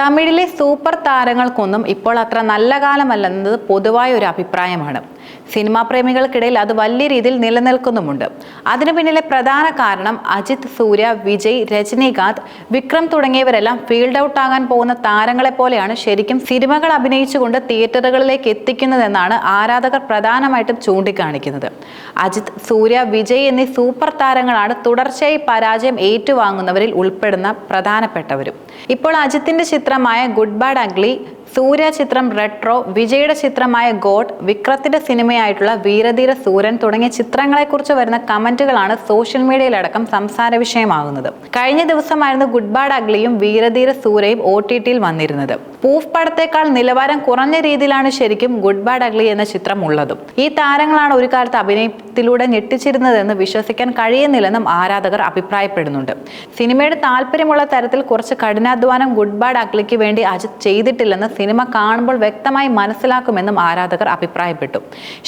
തമിഴിലെ സൂപ്പർ താരങ്ങൾക്കൊന്നും ഇപ്പോൾ അത്ര നല്ല കാലമല്ലെന്നത് പൊതുവായ ഒരു അഭിപ്രായമാണ്. സിനിമാ പ്രേമികൾക്കിടയിൽ അത് വലിയ രീതിയിൽ നിലനിൽക്കുന്നുമുണ്ട്. അതിനു പിന്നിലെ പ്രധാന കാരണം അജിത് സൂര്യ വിജയ് രജനീകാന്ത് വിക്രം തുടങ്ങിയവരെല്ലാം ഫീൽഡ് ഔട്ട് ആകാൻ പോകുന്ന താരങ്ങളെ പോലെയാണ് ശരിക്കും സിനിമകൾ അഭിനയിച്ചുകൊണ്ട് തിയേറ്ററുകളിലേക്ക് എത്തിക്കുന്നതെന്നാണ് ആരാധകർ പ്രധാനമായിട്ടും ചൂണ്ടിക്കാണിക്കുന്നത്. അജിത് സൂര്യ വിജയ് എന്നീ സൂപ്പർ താരങ്ങളാണ് തുടർച്ചയായി പരാജയം ഏറ്റുവാങ്ങുന്നവരിൽ ഉൾപ്പെടുന്ന പ്രധാനപ്പെട്ടവരും. ഇപ്പോൾ അജിത്തിന്റെ ചിത്രമായ ഗുഡ് ബാഡ് അഗ്ലി സൂര്യ ചിത്രം റെട്രോ വിജയുടെ ചിത്രമായ ഗോഡ് വിക്രത്തിന്റെ സിനിമയായിട്ടുള്ള വീരധീര സൂരൻ തുടങ്ങിയ ചിത്രങ്ങളെക്കുറിച്ച് വരുന്ന കമന്റുകളാണ് സോഷ്യൽ മീഡിയയിലടക്കം സംസാര വിഷയമാകുന്നത്. കഴിഞ്ഞ ദിവസമായിരുന്നു ഗുഡ് ബാഡ് അഗ്ലിയും വീരധീര സൂരയും ഒ ടി ടിയിൽ വന്നിരുന്നത്. പൂഫ് പടത്തേക്കാൾ നിലവാരം കുറഞ്ഞ രീതിയിലാണ് ശരിക്കും ഗുഡ് ബാഡ് അഗ്ലി എന്ന ചിത്രം ഉള്ളതും. ഈ താരങ്ങളാണ് ഒരു കാലത്ത് അഭിനയത്തിലൂടെ ഞെട്ടിച്ചിരുന്നതെന്ന് വിശ്വസിക്കാൻ കഴിയുന്നില്ലെന്നും ആരാധകർ അഭിപ്രായപ്പെടുന്നുണ്ട്. സിനിമയുടെ താല്പര്യമുള്ള തരത്തിൽ കുറച്ച് കഠിനാധ്വാനം ഗുഡ് ബാഡ് അഗ്ലിക്ക് വേണ്ടി അജിത് ചെയ്തിട്ടില്ലെന്ന് സിനിമ കാണുമ്പോൾ വ്യക്തമായി മനസ്സിലാക്കുമെന്നും ആരാധകർ അഭിപ്രായപ്പെട്ടു.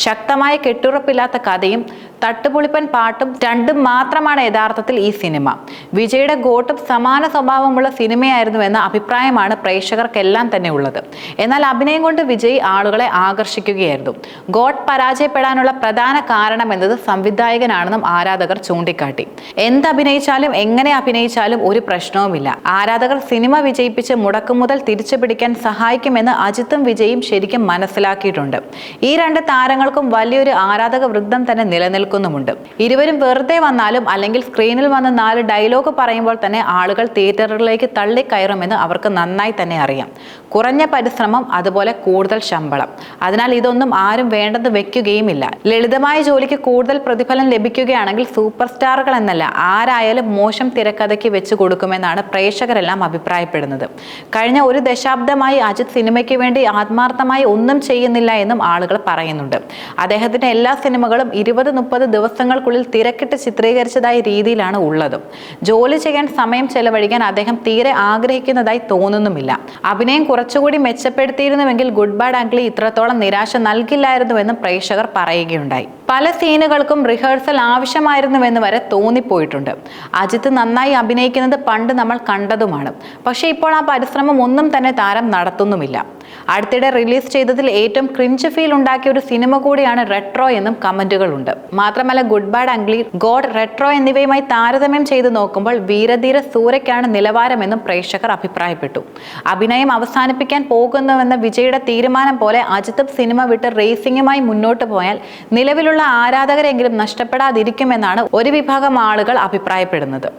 ശക്തമായ കെട്ടുറപ്പില്ലാത്ത കഥയും തട്ടുപൊളിപ്പൻ പാട്ടും രണ്ടും മാത്രമാണ് യഥാർത്ഥത്തിൽ ഈ സിനിമ. വിജയുടെ ഗോട്ടും സമാന സ്വഭാവമുള്ള സിനിമയായിരുന്നു എന്ന അഭിപ്രായമാണ് പ്രേക്ഷകർക്കെല്ലാം തന്നെ ഉള്ളത്. എന്നാൽ അഭിനയം കൊണ്ട് വിജയ് ആളുകളെ ആകർഷിക്കുകയായിരുന്നു. ഗോട്ട് പരാജയപ്പെടാനുള്ള പ്രധാന കാരണം എന്നത് സംവിധായകനാണെന്നും ആരാധകർ ചൂണ്ടിക്കാട്ടി. എന്തഭിനയിച്ചാലും എങ്ങനെ അഭിനയിച്ചാലും ഒരു പ്രശ്നവുമില്ല. ആരാധകർ സിനിമ വിജയിപ്പിച്ച് മുടക്കുമുതൽ തിരിച്ചു പിടിക്കാൻ സഹായിക്കുമെന്ന് അജിത്തും വിജയും ശരിക്കും മനസ്സിലാക്കിയിട്ടുണ്ട്. ഈ രണ്ട് താരങ്ങൾക്കും വലിയൊരു ആരാധക വൃദ്ധം തന്നെ നിലനിൽക്കുന്നുമുണ്ട്. ഇരുവരും വെറുതെ വന്നാലും അല്ലെങ്കിൽ സ്ക്രീനിൽ വന്ന് നാല് ഡയലോഗ് പറയുമ്പോൾ തന്നെ ആളുകൾ തിയേറ്ററുകളിലേക്ക് തള്ളിക്കയറുമെന്ന് അവർക്ക് നന്നായി തന്നെ അറിയാം. കുറഞ്ഞ പരിശ്രമം അതുപോലെ കൂടുതൽ ശമ്പളം. അതിനാൽ ഇതൊന്നും ആരും വേണ്ടെന്ന് വെക്കുകയുമില്ല. ലളിതമായ ജോലിക്ക് കൂടുതൽ പ്രതിഫലം ലഭിക്കുകയാണെങ്കിൽ സൂപ്പർ സ്റ്റാറുകൾ എന്നല്ല ആരായാലും മോശം തിരക്കഥയ്ക്ക് വെച്ച് കൊടുക്കുമെന്നാണ് പ്രേക്ഷകരെല്ലാം അഭിപ്രായപ്പെടുന്നത്. കഴിഞ്ഞ ഒരു ദശാബ്ദമായി അജിത് സിനിമയ്ക്ക് വേണ്ടി ആത്മാർത്ഥമായി ഒന്നും ചെയ്യുന്നില്ല എന്നും ആളുകൾ പറയുന്നുണ്ട്. അദ്ദേഹത്തിന്റെ എല്ലാ സിനിമകളും ഇരുപത് മുപ്പത് ദിവസങ്ങൾക്കുള്ളിൽ തിരക്കിട്ട് ചിത്രീകരിച്ചതായ രീതിയിലാണ് ഉള്ളതും. ജോലി ചെയ്യാൻ സമയം ചെലവഴിക്കാൻ അദ്ദേഹം തീരെ ആഗ്രഹിക്കുന്നതായി തോന്നുന്നുമില്ല. അഭിനയം കുറച്ചുകൂടി മെച്ചപ്പെടുത്തിയിരുന്നുവെങ്കിൽ ഗുഡ് ബാഡ് അഗ്ലി ഇത്രത്തോളം നിരാശ നൽകില്ലായിരുന്നുവെന്നും പ്രേക്ഷകർ പറയുകയുണ്ടായി. പല സീനുകൾക്കും റിഹേഴ്സൽ ആവശ്യമായിരുന്നുവെന്ന് വരെ തോന്നിപ്പോയിട്ടുണ്ട്. അജിത്ത് നന്നായി അഭിനയിക്കുന്നത് പണ്ട് നമ്മൾ കണ്ടതുമാണ്. പക്ഷേ ഇപ്പോൾ ആ പരിശ്രമം ഒന്നും തന്നെ താരം നടത്തുന്നുമില്ല. അടുത്തിടെ റിലീസ് ചെയ്തതിൽ ഏറ്റവും ക്രിഞ്ച് ഫീൽ ഉണ്ടാക്കിയ ഒരു സിനിമ കൂടിയാണ് റെട്രോ എന്നും കമന്റുകളുണ്ട്. മാത്രമല്ല good bad ugly god retro എന്നിവയുമായി താരതമ്യം ചെയ്തു നോക്കുമ്പോൾ വീരധീര സൂരയ്ക്കാണ് നിലവാരമെന്നും പ്രേക്ഷകർ അഭിപ്രായപ്പെട്ടു. അഭിനയം അവസാനിപ്പിക്കാൻ പോകുന്നുവെന്ന വിജയുടെ തീരുമാനം പോലെ അജിത്തും സിനിമ വിട്ട് റേസിംഗുമായി മുന്നോട്ട് പോയാൽ നിലവിലുള്ള ആരാധകരെങ്കിലും നഷ്ടപ്പെടാതിരിക്കുമെന്നാണ് ഒരു വിഭാഗം ആളുകൾ അഭിപ്രായപ്പെടുന്നത്.